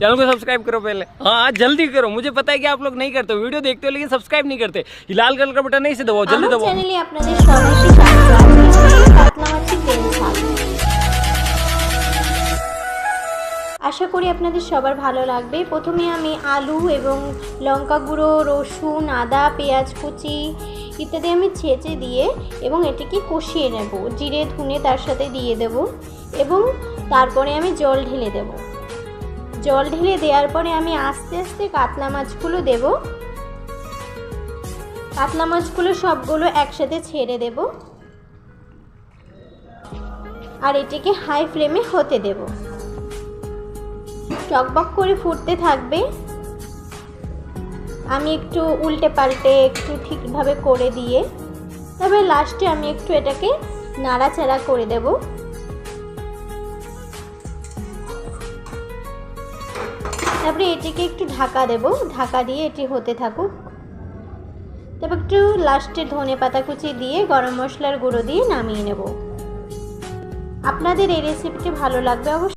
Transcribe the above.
Channel को subscribe करो पहले हाँ जल्दी करो मुझे पता है कि आप लोग नहीं करते हो वीडियो देखते हो लेकिन सब्सक्राइब नहीं करते ये लाल कलर का बटन नहीं से दबाओ जल्दी আমার दबाओ চ্যানেলে আপনাদের সবাইকে স্বাগত আজকে কাতলা মাছের তেল ঝাল আশা করি আপনাদের সবার ভালো লাগবে প্রথমে আমি আলু এবং লঙ্কা গুঁড়ো রসুন আদা পেঁয়াজ কুচি ইত্যাদি আমি ছেঁচে দিয়ে এবং এটিকে কষিয়ে নেব জিরে ধুনে তার সাথে দিয়ে দেব এবং তারপরে আমি জল ঢেলে দেব জল ঢেলে দেওয়ার পরে আমি আস্তে আস্তে কাতলা মাছগুলো দেবো। কাতলা মাছগুলো সবগুলো একসাথে ছেড়ে দেব। আর এটিকে হাই ফ্লেমে হতে দেব। টকবক করে ফুটতে থাকবে। আমি একটু উল্টে পাল্টে একটু ঠিকভাবে করে দিয়ে, তবে লাস্টে আমি একটু এটাকে নাড়াচাড়া করে দেব। তারপরে এটিকে একটু ঢাকা দেব। ঢাকা দিয়ে এটি হতে থাকুক। তারপর একটু লাস্টে ধনে পাতা কুচি দিয়ে গরম মশলার গুঁড়ো দিয়ে নামিয়ে নেব। আপনাদের এই রেসিপিটি ভালো লাগবে অবশ্যই।